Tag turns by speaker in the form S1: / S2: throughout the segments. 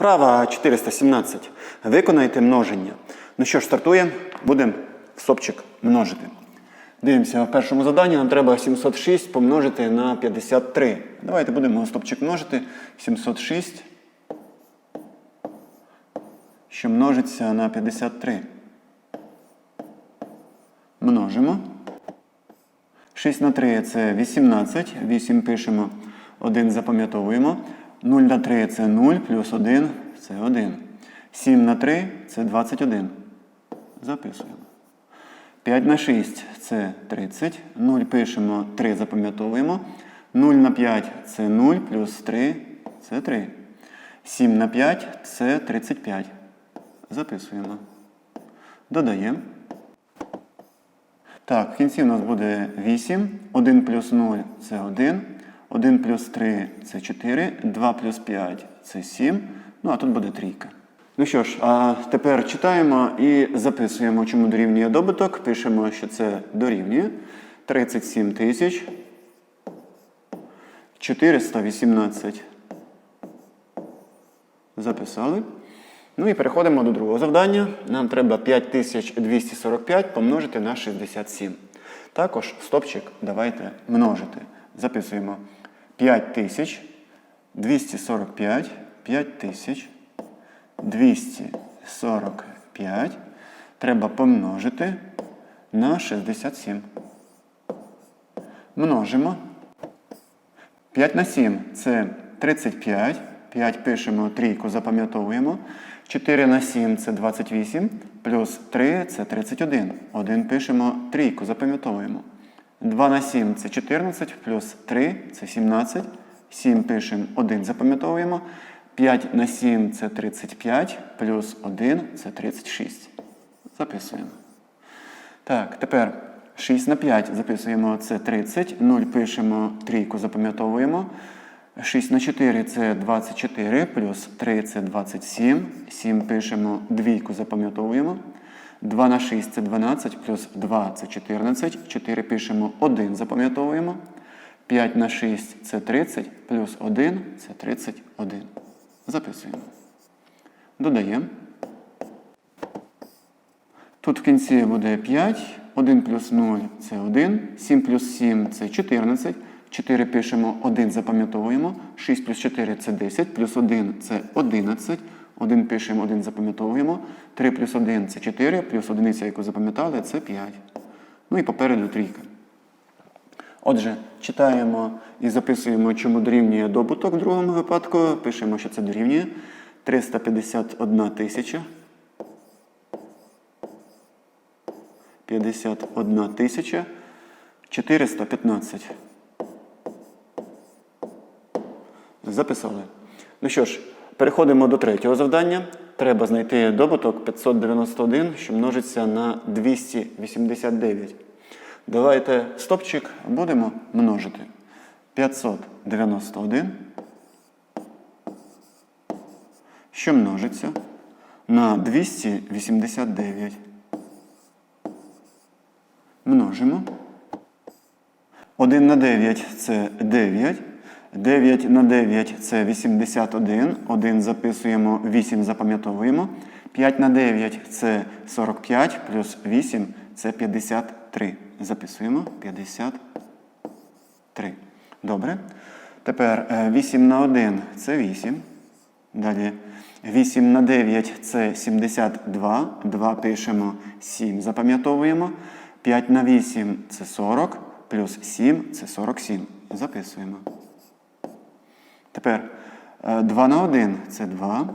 S1: Вправа 417. Виконайте множення. Ну що ж, стартуємо. Будемо стопчик множити. Дивимося, в першому заданні нам треба 706 помножити на 53. Давайте будемо стопчик множити. 706, що множиться на 53. Множимо. 6 на 3 це 18. 8 пишемо, 1 запам'ятовуємо. 0 на 3 це 0, плюс 1 це 1. 7 на 3 це 21. Записуємо. 5 на 6 це 30. 0 пишемо, 3 запам'ятовуємо. 0 на 5 це 0, плюс 3 це 3. 7 на 5 це 35. Записуємо. Додаємо. Так, в кінці у нас буде 8. 1 плюс 0 це 1. 1 плюс 3 це 4. 2 плюс 5 це 7. Ну, а тут буде трійка. Ну що ж, а тепер читаємо і записуємо, чому дорівнює добуток. Пишемо, що це дорівнює 37 тисяч 418. Записали. Ну і переходимо до другого завдання. Нам треба 5245 помножити на 67. Також стопчик давайте множити. Записуємо 5245, 5245 треба помножити на 67. Множимо. 5 на 7 це 35. 5 пишемо, трійку запам'ятовуємо. 4 на 7 це 28. Плюс 3 це 31. 1 пишемо, трійку запам'ятовуємо. 2 на 7 це 14, плюс 3 це 17. 7 пишемо, 1 запам'ятовуємо. 5 на 7 це 35, плюс 1 це 36. Записуємо. Так, тепер 6 на 5 записуємо це 30. 0 пишемо, трійку запам'ятовуємо. 6 на 4 це 24, плюс 3 це 27. 7 пишемо, двійку запам'ятовуємо. 2 на 6 це 12, плюс 2 це 14. 4 пишемо, 1 запам'ятовуємо. 5 на 6 це 30, плюс 1 це 31. Записуємо. Додаємо. Тут в кінці буде 5. 1 плюс 0 це 1. 7 плюс 7 це 14. 4 пишемо, 1 запам'ятовуємо. 6 плюс 4 це 10, плюс 1 це 11. 1 пишемо, 1 запам'ятовуємо. 3 плюс 1 це 4, плюс 1, яку запам'ятали, це 5. Ну і попереду трійка. Отже, читаємо і записуємо, чому дорівнює добуток в другому випадку. Пишемо, що це дорівнює 351 тисяча. 51 тисяча 415. Записали. Ну що ж, переходимо до третього завдання. Треба знайти добуток 591, що множиться на 289. Давайте стопчик будемо множити. 591, що множиться на 289. Множимо. 1 на 9 це 9. 9 на 9 це 81. 1 записуємо, 8 запам'ятовуємо. 5 на 9 це 45, плюс 8 це 53. Записуємо 53. Добре. Тепер 8 на 1 це 8. Далі 8 на 9 це 72. 2 пишемо, 7 запам'ятовуємо. 5 на 8 це 40, плюс 7 це 47. Записуємо. Тепер 2 на 1 це 2.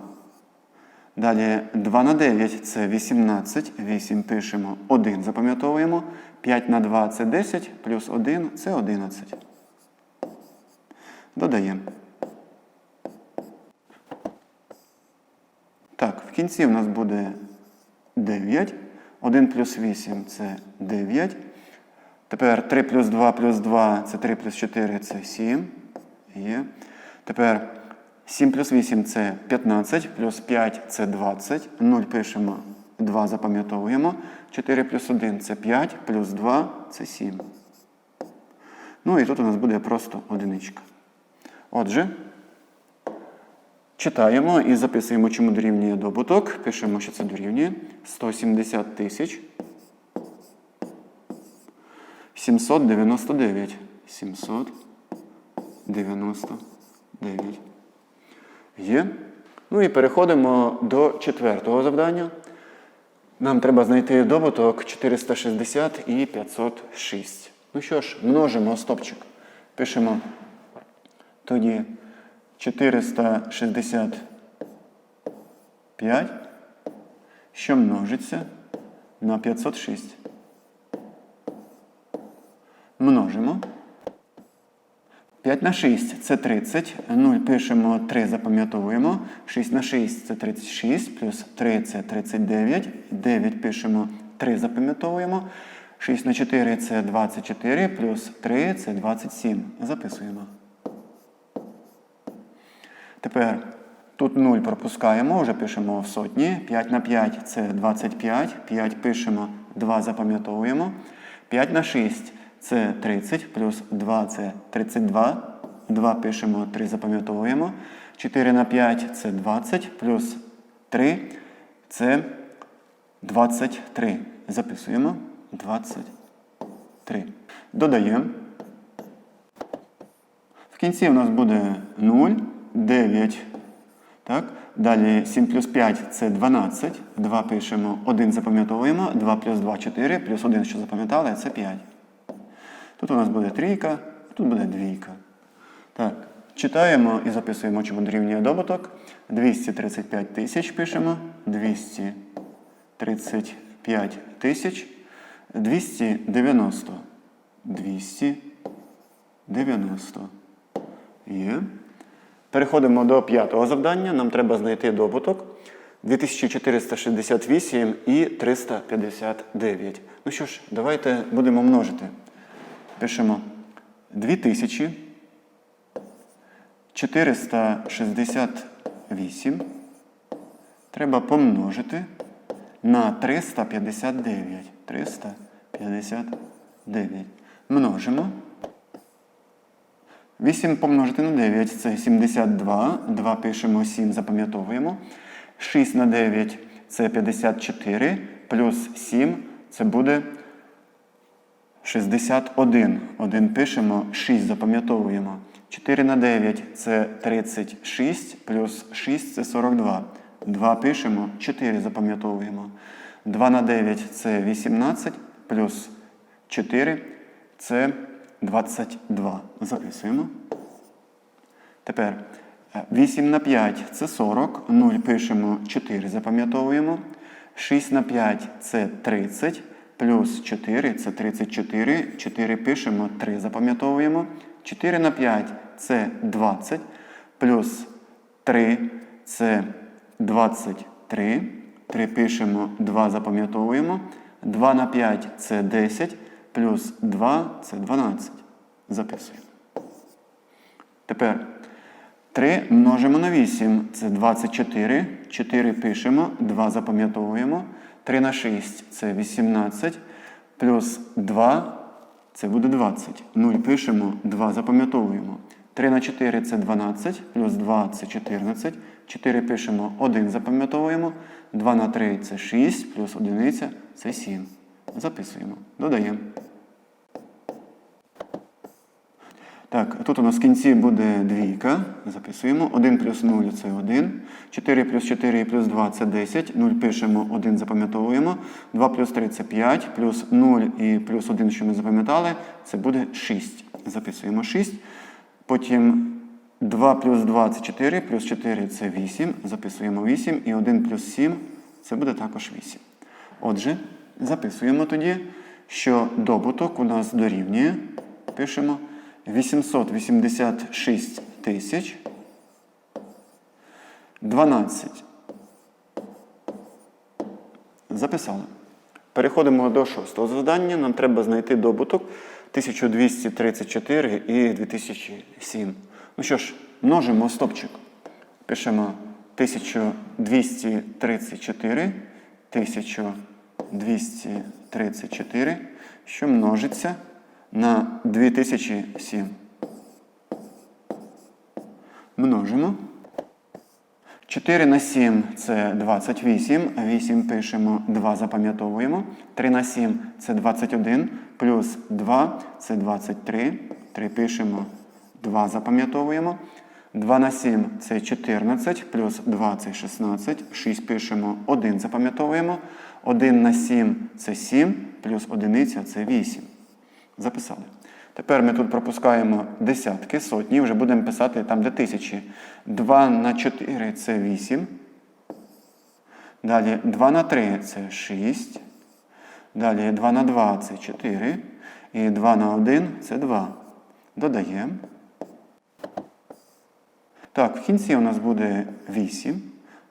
S1: Далі 2 на 9 це 18. 8 пишемо, 1 запам'ятовуємо. 5 на 2 це 10, плюс 1 це 11. Додаємо. Так, в кінці в нас буде 9. 1 плюс 8 це 9. Тепер 3 плюс 2 плюс 2 це 3 плюс 4 це 7. Є. Тепер 7 плюс 8 це 15, плюс 5 це 20. 0 пишемо, 2 запам'ятовуємо. 4 плюс 1 це 5, плюс 2 це 7. Ну і тут у нас буде просто одиничка. Отже, Читаємо і записуємо, чому дорівнює добуток. Пишемо, що це дорівнює 170 тисяч 799. 799. Є. Ну і переходимо до четвертого завдання. Нам треба знайти добуток 460 і 506. Ну що ж, множимо стопчик. Пишемо тоді 465, що множиться на 506. Множимо. 5 на 6 це 30. 0 пишемо 3, запам'ятовуємо. 6 на 6 це 36, плюс 3 це 39. 9 пишемо 3, запам'ятовуємо. 6 на 4 це 24, плюс 3 це 27. Записуємо. Тепер тут 0 пропускаємо, вже пишемо в сотні. 5 на 5 це 25. 5 пишемо, 2 запам'ятовуємо. 5 на 6 це 30, плюс 2 це 32. 2 пишемо, 3 запам'ятовуємо. 4 на 5 це 20, плюс 3 це 23. Записуємо. 23. Додаємо. В кінці у нас буде 0, 9. Так? Далі 7 плюс 5 це 12. 2 пишемо, 1 запам'ятовуємо. 2 плюс 2 4, плюс 1, що запам'ятали, це 5. Тут у нас буде трійка, тут буде двійка. Так, читаємо і записуємо, чому дорівнює добуток. 235 тисяч пишемо. 235 тисяч. 290. 290. Є. Переходимо до п'ятого завдання. Нам треба знайти добуток 2468 і 359. Ну що ж, давайте будемо множити. Пишемо 2468. Треба помножити на 359. 359. Множимо. 8 помножити на 9 це 72. 2 пишемо 7, запам'ятовуємо. 6 на 9 це 54. Плюс 7 це буде 61. 1 пишемо, 6 запам'ятовуємо. 4 на 9 це 36, плюс 6 це 42. 2 пишемо, 4 запам'ятовуємо. 2 на 9 це 18, плюс 4 це 22. Записуємо. Тепер 8 на 5 це 40. 0 пишемо 4, запам'ятовуємо. 6 на 5 це 30. Плюс 4 це 34. 4 пишемо, 3 запам'ятовуємо. 4 на 5 це 20. Плюс 3 це 23. 3 пишемо, 2 запам'ятовуємо. 2 на 5 це 10. Плюс 2 це 12. Записуємо. Тепер 3 множимо на 8. Це 24. 4 пишемо, 2 запам'ятовуємо. 3 на 6 це 18. Плюс 2 це буде 20. 0 пишемо, 2 запам'ятовуємо. 3 на 4 це 12, плюс 2 це 14. 4 пишемо, 1 запам'ятовуємо. 2 на 3 це 6, плюс 1 це 7. Записуємо. Додаємо. Так, тут у нас в кінці буде двійка. Записуємо. 1 плюс 0 це 1. 4 плюс 4 і плюс 2 це 10. 0 пишемо, 1 запам'ятовуємо. 2 плюс 3 це 5. Плюс 0 і плюс 1, що ми запам'ятали, це буде 6. Записуємо 6. Потім 2 плюс 2 це 4, плюс 4 це 8. Записуємо 8. І 1 плюс 7 це буде також 8. Отже, записуємо тоді, що добуток у нас дорівнює. Пишемо. 886 тисяч 12. Записали. Переходимо до шостого завдання. Нам треба знайти добуток 1234 і 2007. Ну що ж, множимо стопчик. Пишемо 1234, 1234, що множиться на 2007. Множимо. 4 на 7 це 28. 8 пишемо, 2 запам'ятовуємо. 3 на 7 це 21. Плюс 2 це 23. 3 пишемо, 2 запам'ятовуємо. 2 на 7 це 14, плюс 2 це 16. 6 пишемо, 1 запам'ятовуємо. 1 на 7 це 7, плюс 1 це 8. Записали. Тепер ми тут пропускаємо десятки, сотні, вже будемо писати там, де тисячі. 2 на 4 це 8. Далі 2 на 3 це 6. Далі 2 на 2 це 4. І 2 на 1 це 2. Додаємо. Так, в кінці у нас буде 8.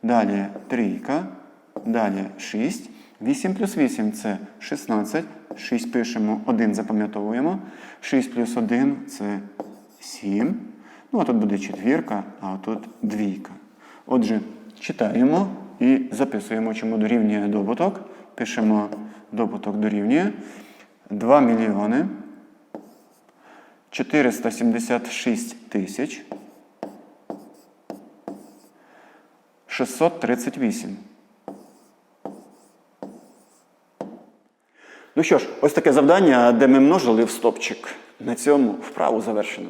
S1: Далі трійка. Далі 6. 8 плюс 8 це 16. 6 пишемо, 1 запам'ятовуємо. 6 плюс 1 це 7. Ну, а тут буде четвірка, а тут двійка. Отже, читаємо і записуємо, чому дорівнює добуток. Пишемо добуток дорівнює 2 мільйони 476 тисяч 638. Ну що ж, ось таке завдання, де ми множили в стопчик. На цьому вправу завершено.